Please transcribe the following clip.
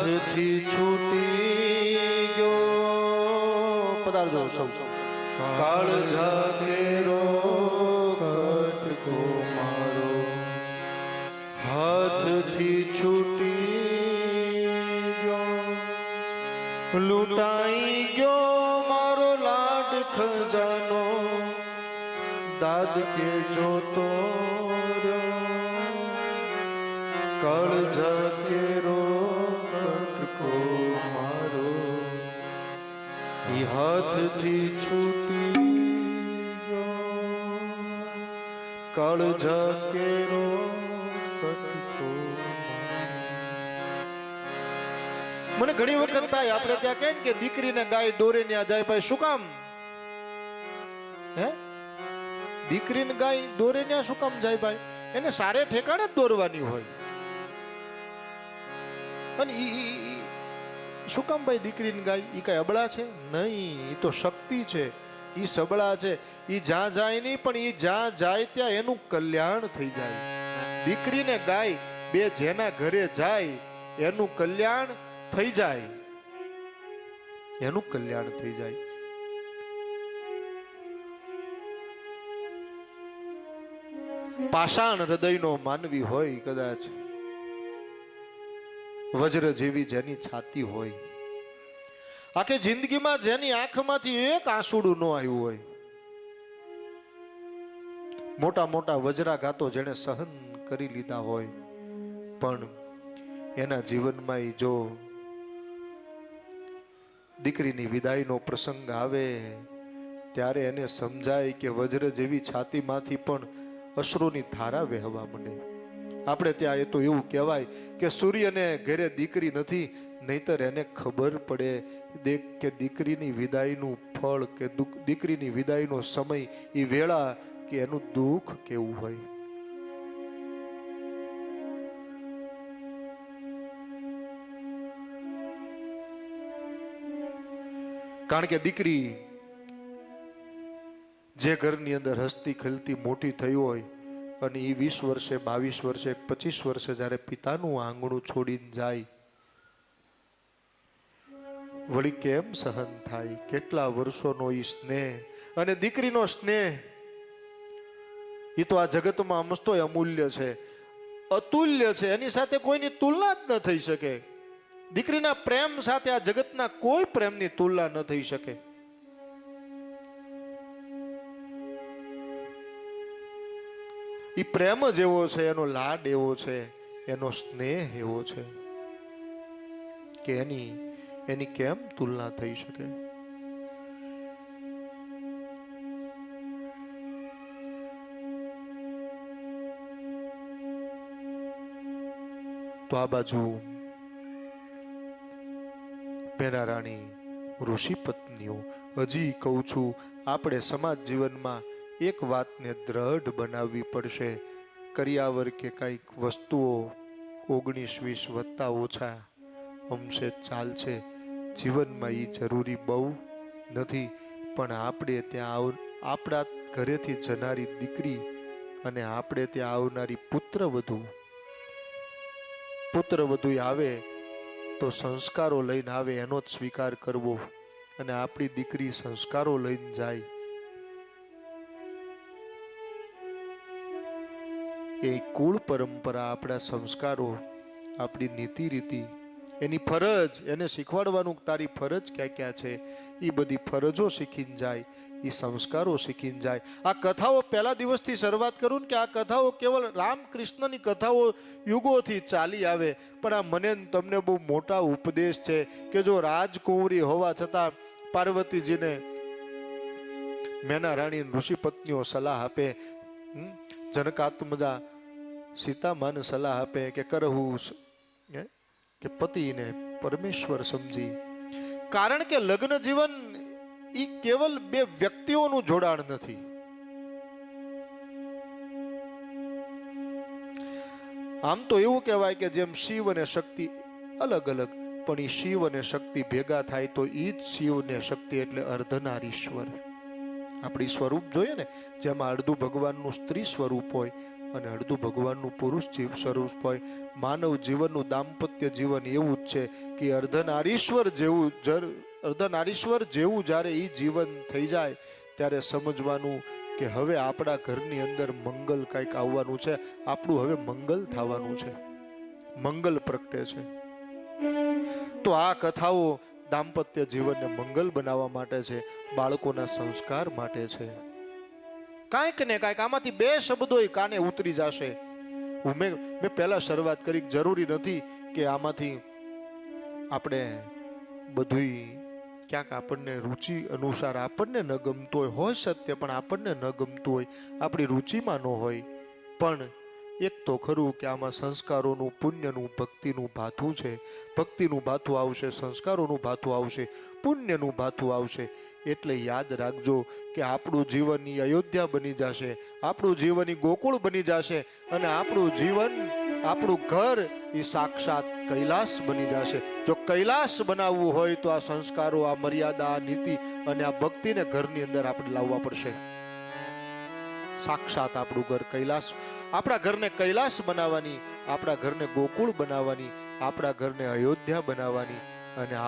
હાથથી છૂટી ગયો. પધારજો સૌ. કાળ જાગેરો કટકો મારો હાથથી છૂટી ગયો. લૂંટાઈ ગયો મારો લાડ ખજાનો. દાદ કે જોતો કળ જકેરો હાથથી છૂટી ગયો કળ જકેરો કટકો મને ઘણી વખત થાય, આપણે ત્યાં કહે કે દીકરીને ગાય દોરે આ જાય, ભાઈ શું કામ? હે? દીકરીને ગાય દોરે ત્યાં શું કામ જાય ભાઈ? એને સારે ઠેકાણે જ દોરવાની હોય. અને ઈ શું કામ ભાઈ દીકરીને ગાય? એ કાંઈ અબળા છે? નહીં એ તો શક્તિ છે. એ સબળા છે. એ જ્યાં જાય નહીં, પણ એ જ્યાં જાય ત્યાં એનું કલ્યાણ થઈ જાય. દીકરીને ગાય, બે જેના ઘરે જાય, એનું કલ્યાણ થઈ જાય. એનું કલ્યાણ થઈ જાય. પાષાણ હૃદયનો માનવી હોય કદાચ. વજ્ર જેવી જેની છાતી હોય. આખી જિંદગીમાં જેની આંખમાંથી એક આંસુડું ન આવ્યું હોય. મોટા મોટા વજ્રાઘાતો જેણે સહન કરી લીધા હોય. પણ એના જીવનમાં જો દીકરીની વિદાયનો પ્રસંગ આવે, ત્યારે એને સમજાય કે વજ્ર જેવી છાતીમાંથી પણ અશ્રુની ધારા વહેવા માંડે. આપણે ત્યાં એ તો એવું કહેવાય કે સૂર્યને ઘરે દીકરી નથી, નહીતર એને ખબર પડે દે- કે દીકરીની વિદાયનું ફળ કે દુઃખ, દીકરીની વિદાયનો સમય એ વેળા કે એનું દુઃખ કેવું હોય. કારણ કે દીકરી જે ઘરની અંદર હસતી ખલતી મોટી થઈ હોય અને એ વીસ વર્ષે, બાવીસ વર્ષે, પચીસ વર્ષે જ્યારે પિતાનું આંગણું છોડીને જાય, વળી કેમ સહન થાય? કેટલા વર્ષોનો એ સ્નેહ? અને દીકરીનો સ્નેહ? એ તો આ જગતમાં સમજતોય અમૂલ્ય છે. અતુલ્ય છે. એની સાથે કોઈની તુલના જ ન થઈ શકે. દીકરીના પ્રેમ સાથે આ જગતના કોઈ પ્રેમની તુલના ન થઈ શકે. એ પ્રેમ જ એવો છે, એનો લાડ એવો છે, એનો સ્નેહ એવો છે કે એની એની કેમ તુલના થઈ શકે? તો આ બાજુ મેરા રાણી ઋષિ પત્નીઓ હજી કહું છું, આપણે સમાજ જીવનમાં એક વાતને દ્રઢ બનાવવી પડશે. કરિયાવર કે કંઈક વસ્તુઓ ઓગણીસ વીસ વત્તા ઓછા. અંશે ચાલશે. જીવનમાં એ જરૂરી બહુ નથી, પણ આપણે ત્યાં આપણા ઘરેથી જનારી દીકરી અને આપણે ત્યાં આવનારી પુત્ર વધુ. પુત્ર વધુ આવે તો સંસ્કારો લઈને આવે એનો જ સ્વીકાર કરવો. અને આપણી દીકરી સંસ્કારો લઈને જાય. એ કુળ પરંપરા, આપણા સંસ્કારો, આપણી નીતિ રીતિ એની ફરજ, એને શીખવાડવાનું તારી ફરજ ક્યાં ક્યાં છે, એ બધી ફરજો શીખીને જાય, એ સંસ્કારો શીખીને જાય. આ કથાઓ પહેલા દિવસથી શરૂઆત કરું કે આ કથાઓ કેવલ રામકૃષ્ણની કથાઓ યુગોથી ચાલી આવે, પણ આ મને તમને બહુ મોટા ઉપદેશ છે કે જો રાજકુંવરી હોવા છતાં પાર્વતીજીને મેના રાણી ઋષિ પત્નીઓ સલાહ આપે હમ? જનકાત્મજા સીતામાને સલાહ આપે કે કરવું કે પતિને પરમેશ્વર સમજી. કારણ કે લગ્ન જીવન ઈ કેવલ બે વ્યક્તિઓનું જોડાણ નથી. આમ તો એવું કહેવાય કે જેમ શિવ અને શક્તિ અલગ અલગ, પણ એ શિવ અને શક્તિ ભેગા થાય તો એ જ શિવ ને શક્તિ એટલે અર્ધનારીશ્વર. આપણી સ્વરૂપ જોઈએ ને, જેમાં અડધું ભગવાનનું સ્ત્રી સ્વરૂપ હોય અને અડધું ભગવાનનું પુરુષ જીવ સ્વરૂપ હોય. માનવ જીવનનું દાંપત્ય જીવન એવું જ છે કે અર્ધનારીશ્વર જેવું જર, અર્ધનારીશ્વર જેવું જ્યારે એ જીવન થઈ જાય, ત્યારે સમજવાનું કે હવે આપણા ઘરની અંદર મંગલ કંઈક આવવાનું છે. આપણું હવે મંગલ થવાનું છે. મંગલ પ્રગટે છે. તો આ કથાઓ દાંપત્ય જીવનને મંગલ બનાવવા માટે છે, બાળકોના સંસ્કાર માટે છે. કાંઈક ને કાંઈક આમાંથી બે શબ્દો કાને ઉતરી જશે. મેં મેં પહેલા શરૂઆત કરી જરૂરી નથી કે આમાંથી આપણે બધુંય ક્યાંક આપણને રુચિ અનુસાર આપણને ન ગમતું હોય હોય સત્ય પણ આપણને ન ગમતું હોય, આપણી રુચિમાં ન હોય. પણ એક તો ખરું કે આમાં સંસ્કારોનું, પુણ્યનું, ભક્તિનું ભાથું છે. ભક્તિનું ભાથું આવશે, સંસ્કારોનું ભાથું આવશે, પુણ્યનું ભાથું આવશે. એટલે યાદ રાખજો કે આપણું જીવન અયોધ્યા બની જશે, આપણું જીવન ગોકુળ બની જશે અને આપણું જીવન, આપણું ઘર એ સાક્ષાત કૈલાસ બની જશે. જો કૈલાસ બનાવવું હોય તો આ સંસ્કારો, આ મર્યાદા, આ નીતિ અને આ ભક્તિને ઘરની અંદર આપણે લાવવા પડશે. સાક્ષાત આપણું ઘર કૈલાસ આપણા ઘરને કૈલાસ બનાવવાની આપણા ઘરને ગોકુળ બનાવવાની આપણા ઘરને અયોધ્યા બનાવવાની અને